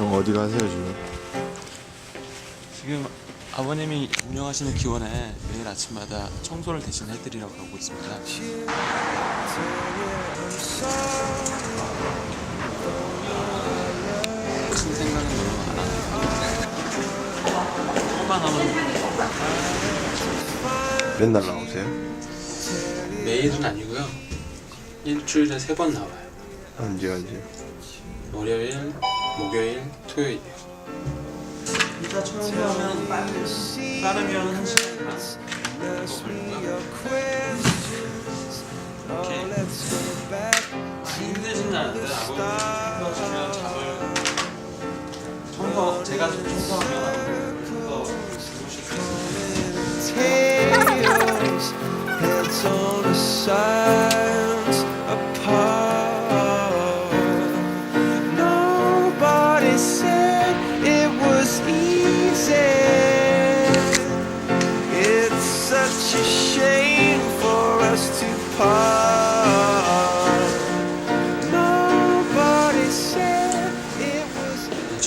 형 어디 가세요 지금? 지금 아버님이 운영하시는 기원에 매일 아침마다 청소를 대신 해드리려고 하고 있습니다. 큰 생각은 별로 안 하고 조금만 하면 맨날 나오세요? 매일은 아니고요. 일주일에 세 번 나와요. 언제 언제? 월요일, 목요일, 토요일. 일단 청소하면 빠르면 한 시간. 반 such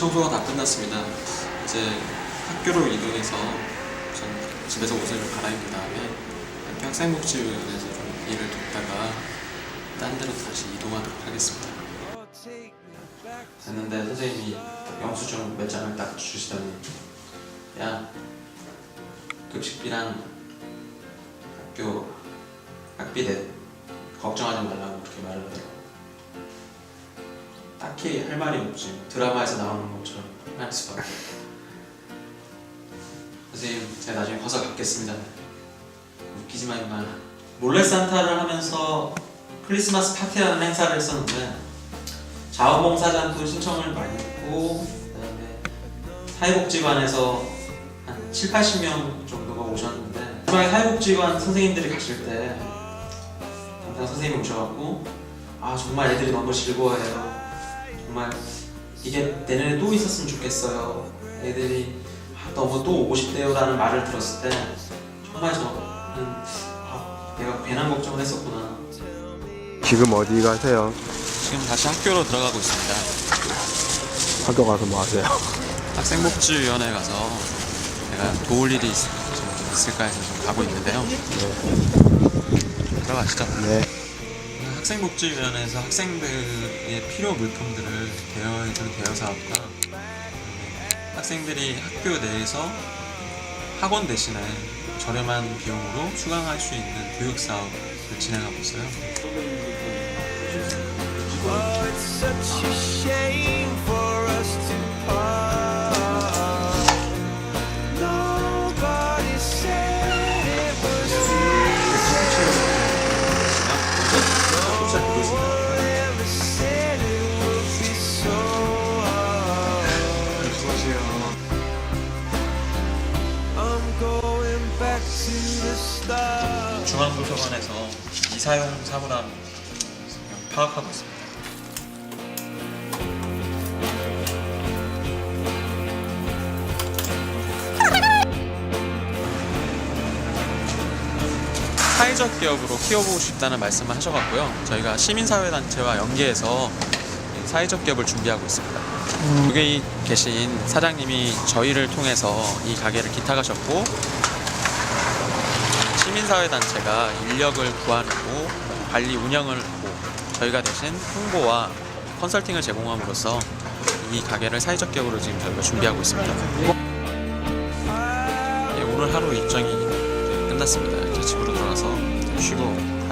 청소가 다 끝났습니다. 이제 학교로 이동해서 전 집에서 옷을 좀 갈아입은 다음에 학생복지위원회에서 좀 일을 돕다가 딴 데로 다시 이동하도록 하겠습니다. 됐는데 선생님이 영수증 몇 장을 딱 주시더니 야 급식비랑 학교 학비 내 걱정하지 말라고 그렇게 말을 해요. 딱히 할 말이 없지. 드라마에서 나오는 것처럼 할 수밖에 선생님 제가 나중에 커서 갚겠습니다. 웃기지마 임마 몰래 산타를 하면서 크리스마스 파티라는 행사를 했었는데 자원봉사자도 신청을 많이 했고 그다음에 사회복지관에서 한 7, 80명 정 정말 사회복지관 선생님들이 가실 때 담당 선생님이 오셔갖고 아 정말 애들이 너무 즐거워해요 정말 이게 내년에 또 있었으면 좋겠어요. 애들이 아, 너무 또 오고 싶대요 라는 말을 들었을 때 정말 저는 아, 내가 괜한 걱정을 했었구나. 지금 어디 가세요? 지금 다시 학교로 들어가고 있습니다. 학교 가서 뭐 하세요? 학생복지위원회 가서 내가 도울 일이 있, 좀 있을까 해서 좀 가고 있는데요. 들어가시죠. 네. 학생복지위원회에서 학생들의 필요 물품들을 대여해주는 대여 사업과 학생들이 학교 내에서 학원 대신에 저렴한 비용으로 수강할 수 있는 교육 사업을 진행하고 있어요. 중앙도서관에서 이사용 사물함 파악하고 있습니다. 사회적 기업으로 키워보고 싶다는 말씀을 하셔갖고요. 저희가 시민사회단체와 연계해서 이 사회적 기업을 준비하고 있습니다. 여기 계신 사장님이 저희를 통해서 이 가게를 기탁하셨고 시민사회단체가 인력을 구하고 관리 운영을 하고 저희가 대신 홍보와 컨설팅을 제공함으로써 이 가게를 사회적 기업으로 지금 저희가 준비하고 있습니다. 예, 오늘 하루 일정이 끝났습니다. 이제 집으로 이제 쉬고